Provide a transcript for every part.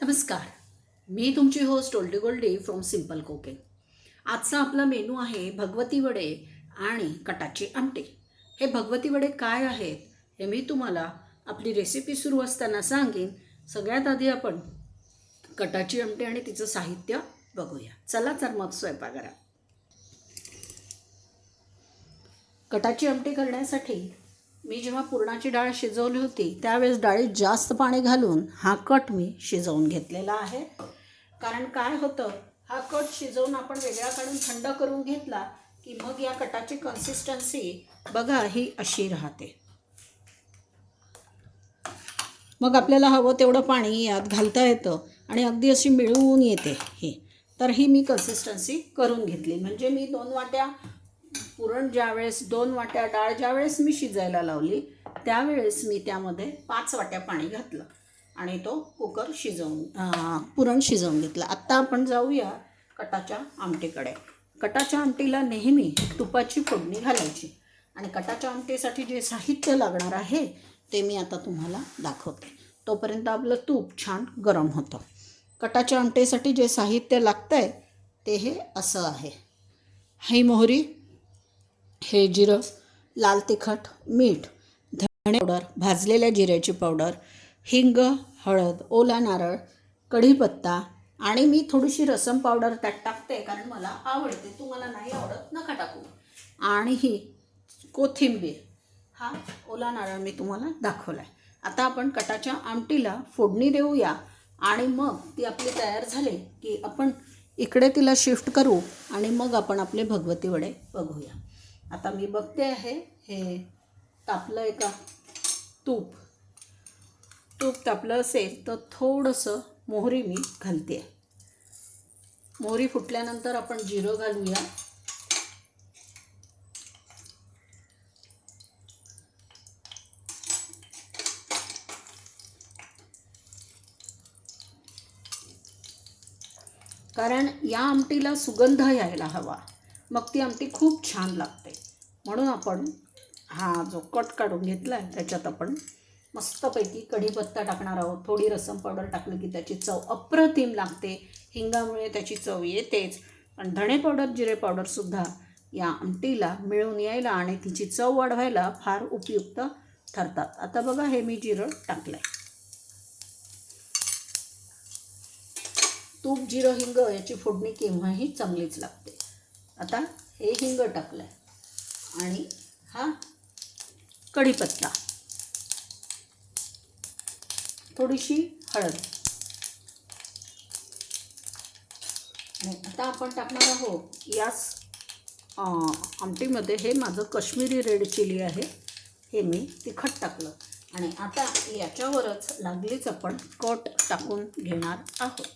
नमस्कार. मी तुमची host Oldie Goldie from Simple Cooking आजचा आपला मेनू आहे भगवती वडे आणि कटाची आमटी. हे भगवती वडे काय आहेत हे मी तुम्हाला आपली रेसिपी सुरू असताना सांगेन. सगळ्यात आधी आपण कटाची आमटी आणि तिचं साहित्य बघूया. चला तर मग स्वयंपाकघरात. कटाची आमटी करण्यासाठी मी जेव्हा पुरणाची डाळ शिजवली होती त्यावेळेस डाळीत जास्त पाणी घालून हा कट मी शिजवून घेतलेला आहे. कारण काय होतं हा कट शिजवून आपण वेगळा काढून थंड करून घेतला की मग या कटाची कन्सिस्टन्सी बघा ही अशी राहते. मग आपल्याला हवं तेवढं पाणी यात घालता येतं आणि अगदी अशी मिळवून येते ही. तर ही मी कन्सिस्टन्सी करून घेतली. म्हणजे मी दोन वाट्या पुरण ज्यावेळेस दोन वाट्या डाळ ज्यावेळेस मी शिजायला लावली त्यावेळेस मी त्यामध्ये पाच वाट्या पाणी घातलं आणि तो कुकर शिजवून पुरण शिजवून घेतलं. आत्ता आपण जाऊया कटाच्या आमटीकडे. कटाच्या आमटीला नेहमी तुपाची फोडणी घालायची आणि कटाच्या आमटीसाठी जे साहित्य लागणार आहे ते मी आता तुम्हाला दाखवते. तोपर्यंत आपलं तूप छान गरम होतं. कटाच्या आमटीसाठी जे साहित्य लागतं आहे ते हे असं आहे. ही मोहरी हे जिरं लाल तिखट मीठ धणे पावडर भाजलेल्या जिऱ्याची पावडर हिंग हळद ओला नारळ कढीपत्ता आणि मी थोडीशी रसम पावडर त्यात टाकते कारण मला आवडते. तुम्हाला नाही आवडत नका टाकू. आणि ही कोथिंबीर हा ओला नारळ मी तुम्हाला दाखवला आहे आता आपण कटाच्या आमटीला फोडणी देऊया आणि मग ती आपली तयार झाली की आपण इकडे तिला शिफ्ट करू आणि मग आपण आपले भगवती वडे बघूया. आता मी बघते आहे हे तापलं आहे का? तूप. तूप तापलं असेल तर थोडंसं मोहरी मी घालते. मोहरी फुटल्यानंतर आपण जिरं घालूया. कारण या आमटीला सुगंध यायला हवा. मग ती आमटी खूप छान लागते. म्हणून आपण हा जो कट काढून घेतला आहे त्याच्यात आपण मस्तपैकी कढीपत्ता टाकणार आहोत. थोडी रसम पावडर टाकली की त्याची चव अप्रतिम लागते. हिंगामुळे त्याची चव येतेच. पण धणे पावडर जिरे पावडरसुद्धा या आमटीला मिळून यायला आणि तिची चव वाढवायला फार उपयुक्त ठरतात. आता बघा हे मी जिरं टाकलं आहे तूप जिरं हिंग याची फोडणी केव्हाही चांगलीच लागते. आता हे हिंग टाकलं आहे आणि हा कढीपत्ता. थोडीशी हळद. आता आपण टाकणार आहोत याच आमटीमध्ये हे माझं काश्मीरी रेड चिली आहे. हे मी तिखट टाकलं. आणि आता याच्यावरच लागलीच आपण कट टाकून घेणार आहोत.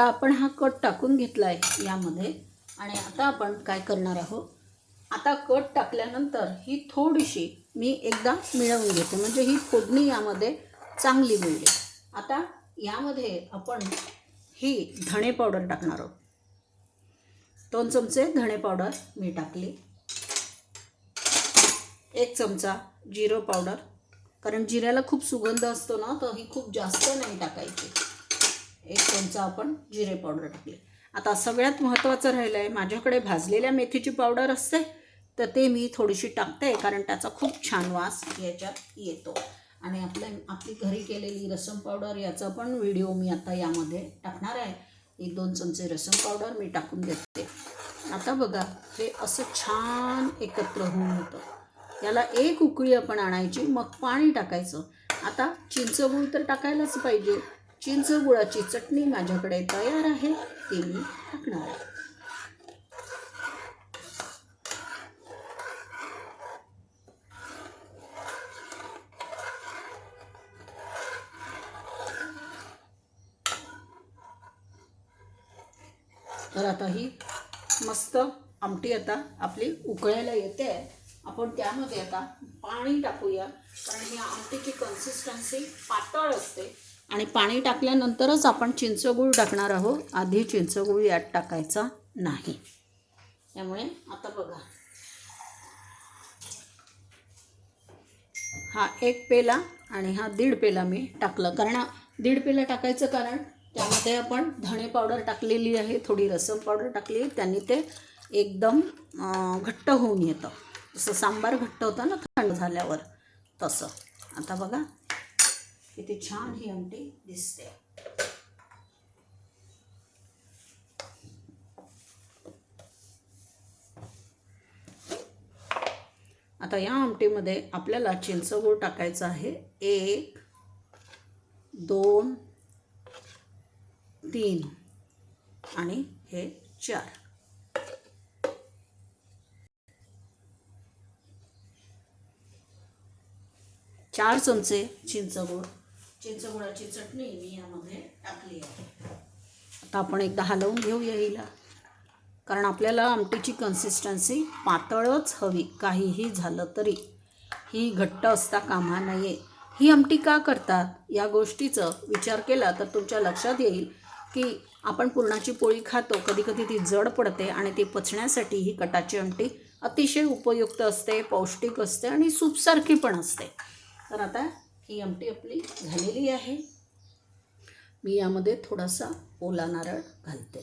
आता आपण हा कट टाकून घेतला आहे यामध्ये. आणि आता आपण काय करणार आहोत? आता कट टाकल्यानंतर ही थोडीशी मी एकदा मिळवून घेते. म्हणजे ही फोडणी यामध्ये चांगली मिळली. आता यामध्ये आपण ही धणे पावडर टाकणार आहोत. दोन चमचे धणे पावडर मी टाकली. एक चमचा जिरो पावडर. कारण जिऱ्याला खूप सुगंध असतो ना तर ही खूप जास्त नाही टाकायची. एक चमचा आपण जिरे पावडर टाकले. आता सगळ्यात महत्त्वाचं राहिलं आहे माझ्याकडे भाजलेल्या मेथीची पावडर असते तर ते मी थोडीशी टाकते कारण त्याचा खूप छान वास याच्यात येतो. आणि आपल्या आपली घरी केलेली रसम पावडर याचा पण व्हिडिओ मी आता यामध्ये टाकणार आहे. एक दोन चमचे रसम पावडर मी टाकून देते. आता बघा हे असं छान एकत्र होऊन होतं. याला एक उकळी आपण आणायची मग पाणी टाकायचं. आता चिंचगूळ तर टाकायलाच पाहिजे. चिंच गुळाची चटणी माझ्याकडे तयार आहे ती मी टाकणार आहे. तर आता ही मस्त आमटी आता आपली उकळायला येते. आपण त्यामध्ये आता पाणी टाकूया. कारण ही आमटीची कन्सिस्टन्सी पातळ असते. आणि पाणी टाकल्यानंतरच आपण चिंचगूळ टाकणार आहोत. आधी चिंचगूळ यात टाकायचा नाही. त्यामुळे आता बघा. हा एक पेला आणि हा दीड पेला मी टाकलं. कारण दीड पेला टाकायचं कारण त्यामध्ये आपण धणे पावडर टाकलेली आहे थोडी रसम पावडर टाकली त्यांनी ते एकदम घट्ट होऊन येतं. जसं सांबार घट्ट होतं ना थंड झाल्यावर तसं. आता बघा. किती छान ही आमटी दिसते. आता या आमटीमध्ये आपल्याला चिंचगूळ टाकायचं आहे. एक दोन तीन आणि हे चार. चार चमचे चिंचगूळ. चिंचगुळाची चटणी मी यामध्ये टाकली आहे. आता आपण एकदा हलवून घेऊया हिला. कारण आपल्याला आमटीची कन्सिस्टन्सी पातळच हवी काहीही झालं तरी. ही घट्ट असता कामा नये. ही आमटी का करतात? या गोष्टीचं विचार केला तर तुमच्या लक्षात येईल की आपण पुरणाची पोळी खातो कधी कधी ती जड पडते आणि ती पचण्यासाठी ही कटाची आमटी अतिशय उपयुक्त असते पौष्टिक असते आणि सूपसारखी पण असते. तर आता ही आमटी आपली झालेली आहे. मी यामध्ये थोडासा ओला नारळ घालते.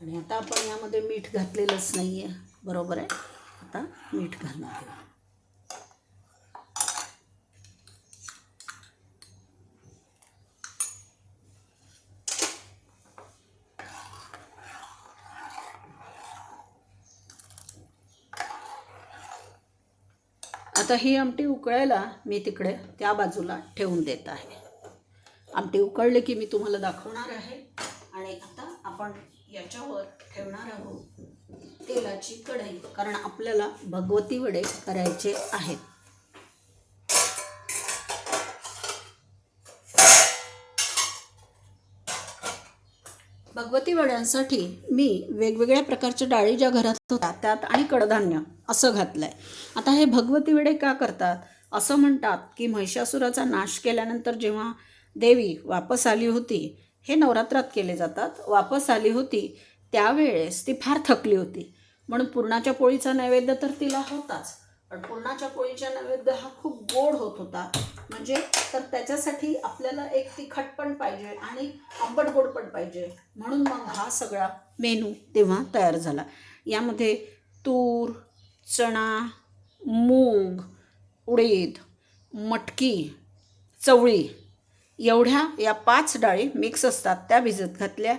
आणि आता आपण यामध्ये मीठ घातलेलंच नाही आहे बरोबर आहे? आता मीठ घालणार आता ही आमटी उकळायला मी तिकडे त्या बाजूला ठेवून देत आहे. आमटी उकळली की मी तुम्हाला दाखवणार आहे. आणि आता आपण याच्यावर ठेवणार आहोत तेलाची कढई कारण आपल्याला भगवती वडे करायचे आहेत. भगवती वड्यांसाठी मी वेगवेगळ्या प्रकारच्या डाळी ज्या घरात होत्या त्यात आणि कडधान्य असं घातलं आहे आता हे भगवती वडे का करतात? असं म्हणतात की महिषासुराचा नाश केल्यानंतर जेव्हा देवी वापस आली होती हे नवरात्रात केले जातात. वापस आली होती त्यावेळेस ती फार थकली होती. म्हणून पुरणाच्या पोळीचा नैवेद्य तर तिला होताच पण पुरणाच्या पोळीचा नैवेद्य हा खूप गोड होत होता. म्हणजे तर त्याच्यासाठी आपल्याला एक तिखट पण पाहिजे आणि आंबट गोड पण पाहिजे. म्हणून मग हा सगळा मेनू तेव्हा तयार झाला. यामध्ये तूर चणा मूग उडीद मटकी चवळी एवढ्या या पाच डाळी मिक्स असतात. त्या भिजत घातल्या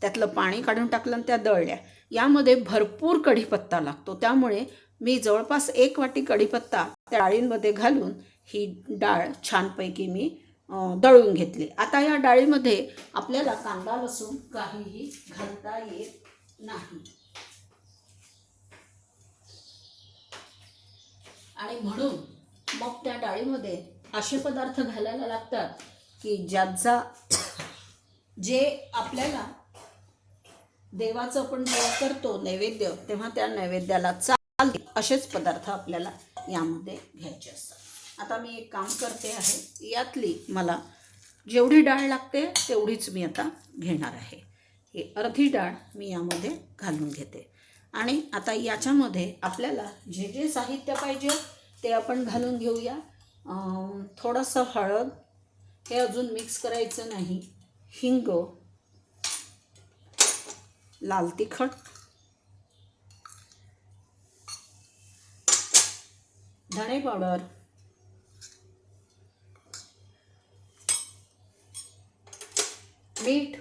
त्यातलं पाणी काढून टाकलं आणि त्या दळल्या. यामध्ये भरपूर कढीपत्ता लागतो. त्यामुळे मी जवळपास एक वाटी कढीपत्ता त्या डाळींमध्ये घालून ही डाळ छानपैकी मी दळून घेतली. आता या डाळीमध्ये आपल्याला कांदा लसूण काहीही घालता येत नाही. आणि म्हणून मग त्या डाळीमध्ये असे पदार्थ घालायला लागतात की ज्याचा जे आपल्याला देवाचं आपण जेव्हा करतो नैवेद्य तेव्हा त्या नैवेद्याला चालते असेच पदार्थ आपल्याला यामध्ये घ्यायचे असतात. आता मी एक काम करते आहे यातली मला जेवढी डाळ लागते तेवढीच मी आता घेणार आहे. ही अर्धी डाळ मी यामध्ये घालून घेते. आणि आता याच्यामध्ये आपल्याला जे जे साहित्य पाहिजे ते आपण घालून घेऊया. थोडंसं हळद हे अजून मिक्स करायचं नाही. हिंग लाल तिखट धणे पावडर मीठ.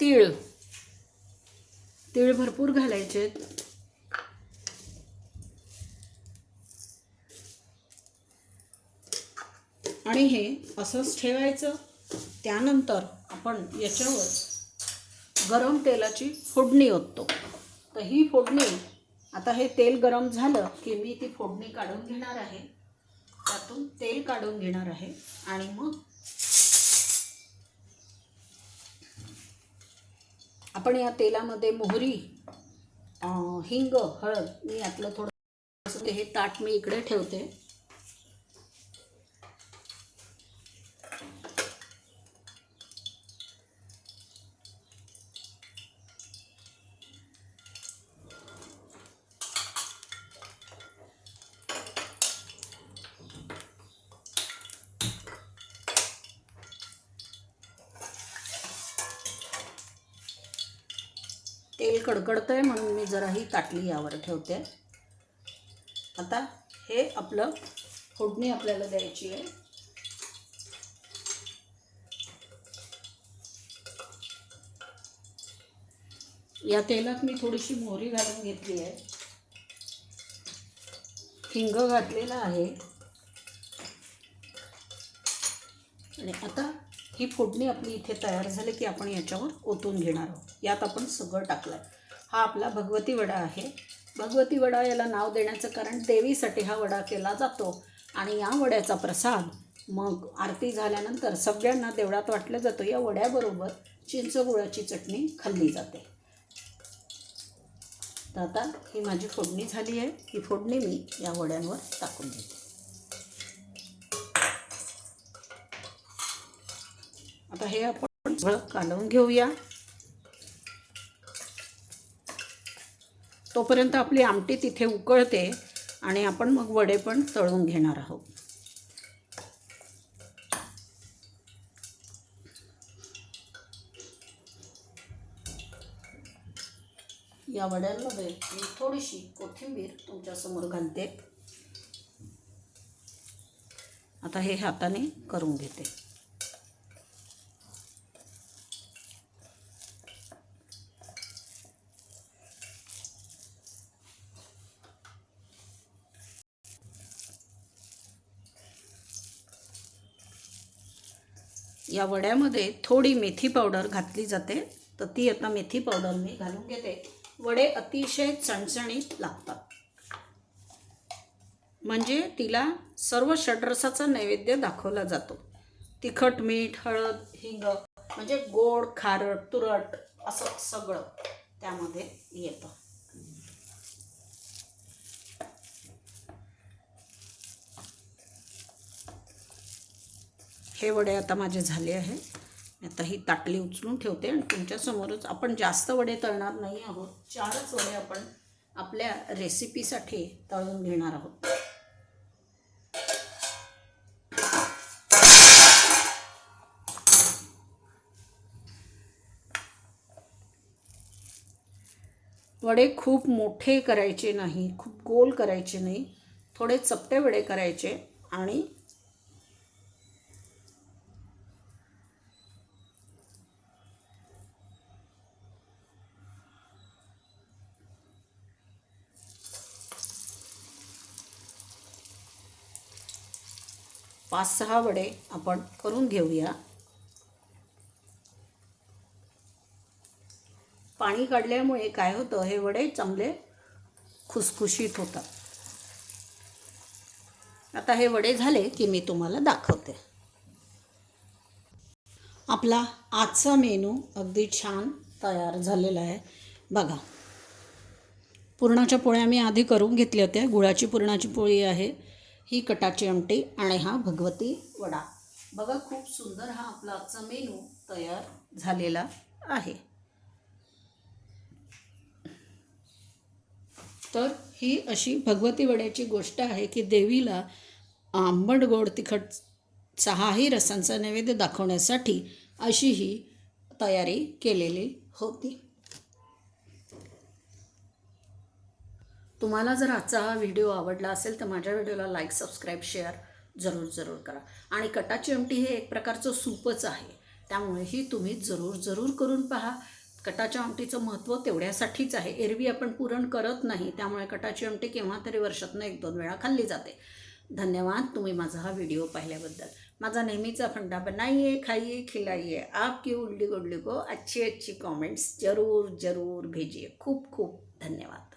तीळ. तीळ भरपूर घालायचे. आणि हे असंच ठेवायचं. त्यानंतर आपण याच्यावर गरम तेलाची फोडणी ओततो. तर ही फोडणी आता हे तेल गरम झालं की मी ती फोडणी काढून घेणार आहे. त्यातून तेल काढून घेणार आहे आणि मग आपण या तेलामध्ये मोहरी हिंग हळद मी यातलं थोडं हे ताट मी इकडे ठेवते. कडकडतं कडकडतंय म्हणून मी जरा ही ताटली यावर ठेवते. आता हे आपलं फोडणी आपल्याला द्यायची आहे. या तेलात मी थोडीशी मोहरी घालून घेतली आहे. हिंग घातलेला आहे. आणि आता ही फोडणी आपली इथे तयार झाली की आपण याच्यावर ओतून घेणार आहोत. यात आपण सगळं टाकलं हा आपला भगवती वडा आहे. भगवती वडा याला नाव देण्याचं कारण देवीसाठी हा वडा केला जातो आणि या वड्याचा प्रसाद मग आरती झाल्यानंतर सगळ्यांना देवळात वाटलं जातं. या वड्याबरोबर चिंच गुळाची चटणी खाल्ली जाते. तर आता ही माझी फोडणी झाली आहे. ही फोडणी मी या वड्यांवर टाकून देते. आता हे आपण सगळं कालवून घेऊया. तोपर्यंत आपली आमटी तिथे उकळते आणि आपण मग वडे पण तळून घेणार आहोत. या वड्यांमध्ये मी थोडीशी कोथिंबीर तुमच्यासमोर घालते. आता हे हाताने करून घेते. या वड्यामध्ये थोडी मेथी पावडर घातली जाते. तर ती आता मेथी पावडर मी घालून घेते. वडे अतिशय चणचणीत लागतात. म्हणजे तिला सर्व षड्रसाचा नैवेद्य दाखवला जातो. तिखट मीठ हळद हिंग म्हणजे गोड खारट तुरट असं सगळं त्यामध्ये येतं. हे वडे आता माझे झाले आहे. आता ही ताटली उचलून ठेवते आणि तुमच्यासमोरच आपण जास्त वडे तळणार नाही आहोत. चारच वडे आपण आपल्या रेसिपीसाठी तळून घेणार आहोत. वडे खूप मोठे करायचे नाही खूप गोल करायचे नाही. थोडे चपटे वडे करायचे आणि पाच सहा वडे आपण करून घेऊया. पाणी काढल्यामुळे काय होतं हे वडे चांगले खुसखुशीत होतात. आता हे वडे झाले की मी तुम्हाला दाखवते. आपला आजचा मेनू अगदी छान तयार झालेला आहे. बघा. पुरणाच्या पोळ्या मी आधी करून घेतल्या होत्या. गुळाची पुरणाची पोळी आहे. ही कटाची आमटी आणि हा भगवती वडा. बघा खूप सुंदर हा आपला आजचा मेनू तयार झालेला आहे. तर ही अशी भगवती वड्याची गोष्ट आहे की देवीला आंबट गोड तिखट सहाही रसांचा नैवेद्य दाखवण्यासाठी अशी ही तयारी केलेली होती. तुम्हाला जर आजचा हा व्हिडिओ आवडला असेल तर माझ्या व्हिडिओला लाईक सबस्क्राईब शेअर जरूर जरूर करा. आणि कटाची आमटी हे एक प्रकारचं सूपच आहे. त्यामुळे ही तुम्ही जरूर जरूर करून पहा. कटाच्या आमटीचं महत्त्व तेवढ्यासाठीच आहे. एरवी आपण पुरण करत नाही त्यामुळे कटाची आमटी केव्हा तरी वर्षातनं एक दोन वेळा खाल्ली जाते. धन्यवाद. तुम्ही माझा हा व्हिडिओ पाहिल्याबद्दल. माझा नेहमीचा फंडा बनाइए खाइए खिलाइए आपकी उल्ली गुडली को अच्छी अच्छी कमेंट्स जरूर जरूर भेजिए खूप खूप धन्यवाद.